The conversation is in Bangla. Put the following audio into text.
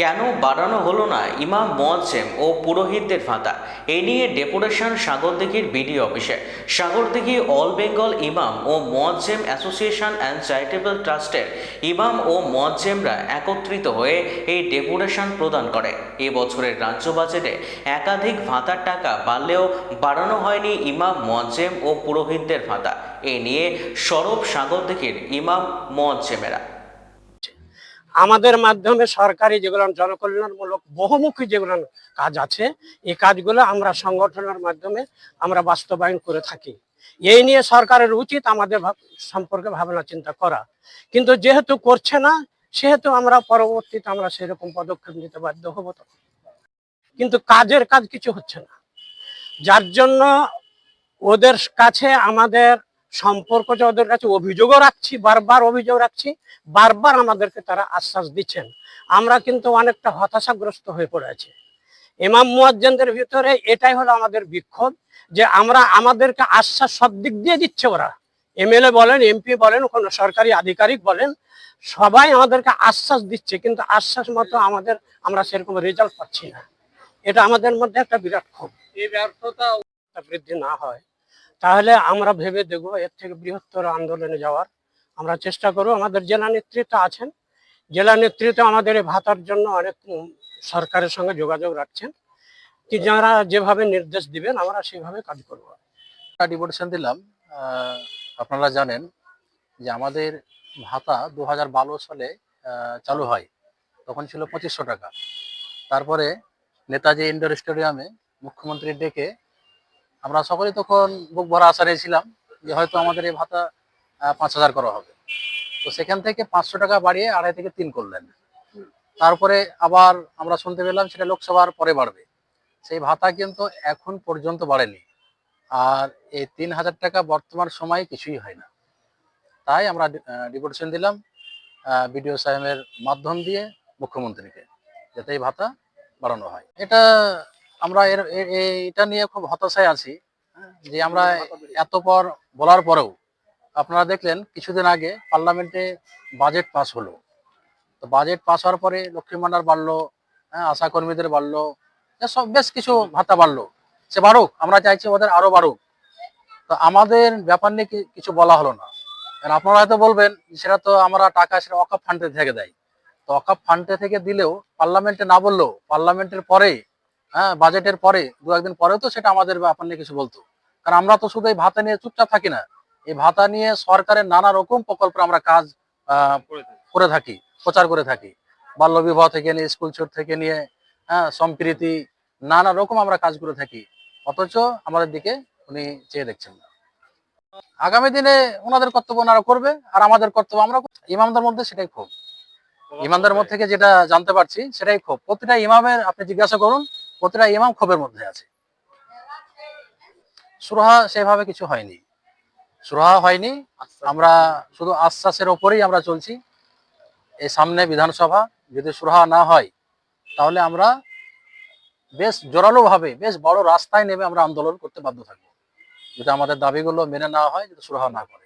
কেন বাড়ানো হলো না ইমাম মোয়াজ্জেম ও পুরোহিতদের ভাতা? এ নিয়ে ডেপুটেশন সাগরদিঘির বিডি অফিসে। সাগরদিঘি অল বেঙ্গল ইমাম ও মোয়াজ্জেম অ্যাসোসিয়েশন অ্যান্ড চ্যারিটেবল ট্রাস্টের ইমাম ও মোয়াজ্জেমরা একত্রিত হয়ে এই ডেপুটেশন প্রদান করে। এ বছরের রাজ্য বাজেটে একাধিক ভাতার টাকা বাড়লেও বাড়ানো হয়নি ইমাম মোয়াজ্জেম ও পুরোহিতদের ভাতা। এ নিয়ে সরব সাগরদিঘির ইমাম মোয়াজ্জেমেরা। আমাদের মাধ্যমে সরকারি যেগুলো জনকল্যাণমূলক বহুমুখী যেগুলো কাজ আছে, এই কাজগুলো আমরা সংগঠনের মাধ্যমে আমরা বাস্তবায়ন করে থাকি। এই নিয়ে সরকারের উচিত আমাদের সম্পর্কে ভাবনা চিন্তা করা। কিন্তু যেহেতু করছে না, সেহেতু আমরা পরবর্তীতে আমরা সেরকম পদক্ষেপ নিতে বাধ্য হব কিন্তু কাজের কাজ কিছু হচ্ছে না। যার জন্য ওদের কাছে আমাদের সম্পর্ক যে ওদের কাছে অভিযোগও রাখছি বারবার অভিযোগ রাখছি বারবার আমাদেরকে তারা আশ্বাস দিচ্ছেন। আমরা কিন্তু অনেকটা হতাশাগ্রস্ত হয়ে পড়েছি ইমাম মুয়াজ্জেনদের ভিতরে এটাই হলো আমাদের বিক্ষোভ যে আমরা আমাদেরকে আশ্বাস সব দিক দিয়ে দিচ্ছে ওরা। এমএলএ বলেন এমপি বলেন কোনো সরকারি আধিকারিক বলেন সবাই আমাদেরকে আশ্বাস দিচ্ছে কিন্তু আশ্বাস মতো আমাদের আমরা সেরকম রেজাল্ট পাচ্ছি না। এটা আমাদের মধ্যে একটা বিরাট ক্ষোভ। এই ব্যর্থতা বৃদ্ধি না হয়। তাহলে আমরা ভেবে দেখব, এর থেকে বৃহত্তর আন্দোলনে যাওয়ার। আমরা চেষ্টা করব, আমাদের জেলা নেতৃত্ব আছেন। জেলা নেতৃত্ব আমাদের এই ভাতার জন্য অনেক সরকারের সঙ্গে যোগাযোগ রাখছেন। কি যারা যেভাবে নির্দেশ দিবেন, আমরা সেভাবে কাজ করব। ডিভোটেশন দিলাম আপনারা জানেন যে আমাদের ভাতা দু হাজার বারো সালে চালু হয়। তখন ছিল পঁচিশশো টাকা। তারপরে নেতাজি ইন্ডোর স্টেডিয়ামে মুখ্যমন্ত্রী ডেকে আমরা সকলে তখন বুক ভরা আশা নিয়েছিলাম যে হয়তো আমাদের এই ভাতা পাঁচ হাজার করা হবে। তো সেখান থেকে পাঁচশো টাকা বাড়িয়ে আড়াই থেকে তিন করলেন। তারপরে আবার আমরা শুনতে পেলাম সেটা লোকসভার পরে বাড়বে। সেই ভাতা কিন্তু এখন পর্যন্ত বাড়েনি। আর এই তিন হাজার টাকা বর্তমান সময়ে কিছুই হয় না। তাই আমরা ডিপুটেশন দিলাম বিডিও সাহেবের মাধ্যম দিয়ে মুখ্যমন্ত্রীকে, যাতে এই ভাতা বাড়ানো হয়। এটা আমরা এর এটা নিয়ে খুব হতাশায় আছি হ্যাঁ, যে আমরা এত পর বলার পরেও আপনারা দেখলেন কিছুদিন আগে পার্লামেন্টে বাজেট পাস হলো। তো বাজেট পাস হওয়ার পরে লক্ষ্মী ভান্ডার বাড়লো হ্যাঁ আশা কর্মীদের বাড়লো সব বেশ কিছু ভাতা বাড়লো। সে বাড়ুক আমরা চাইছি ওদের আরও বাড়ুক। তো আমাদের ব্যাপার নিয়ে কিছু বলা হলো না। আর আপনারা হয়তো বলবেন সেটা তো আমরা টাকা সেটা অকাপ ফান্ডে থেকে দেয়। তো অকাপ ফান্ডে থেকে দিলেও পার্লামেন্টে না বললেও পার্লামেন্টের পরে হ্যাঁ বাজেটের পরে দু একদিন পরেও তো সেটা আমাদের ব্যাপার নিয়ে কিছু বলতো। কারণ আমরা তো শুধু এই ভাতা নিয়ে চুপচাপ থাকি না। এই ভাতা নিয়ে সরকারের নানা রকম প্রকল্পে আমরা কাজ আহ, করে থাকি। প্রচার করে থাকি। বাল্য বিবাহ থেকে নিয়ে স্কুল ছুট থেকে নিয়ে হ্যাঁ সম্প্রীতি নানা রকম আমরা কাজ করে থাকি। অথচ আমাদের দিকে উনি চেয়ে দেখছেন না। আগামী দিনে ওনাদের কর্তব্য ওনারা করবে আর আমাদের কর্তব্য আমরা। ইমামদের মধ্যে সেটাই ক্ষোভ। ইমামদের মধ্যে থেকে যেটা জানতে পারছি সেটাই ক্ষোভ। প্রতিটা ইমামের আপনি জিজ্ঞাসা করুন প্রতিটা ইমাম ক্ষোভের মধ্যে আছে। সুরাহা সেভাবে কিছু হয়নি। সুরাহা হয়নি, আমরা শুধু আশ্বাসের ওপরেই আমরা চলছি। এই সামনে বিধানসভা, যদি সুরাহা না হয়, তাহলে আমরা বেশ জোরালো ভাবে বেশ বড় রাস্তায় নেমে আমরা আন্দোলন করতে বাধ্য থাকব। যদি আমাদের দাবিগুলো মেনে নেওয়া হয়, যদি সুরাহা না করে।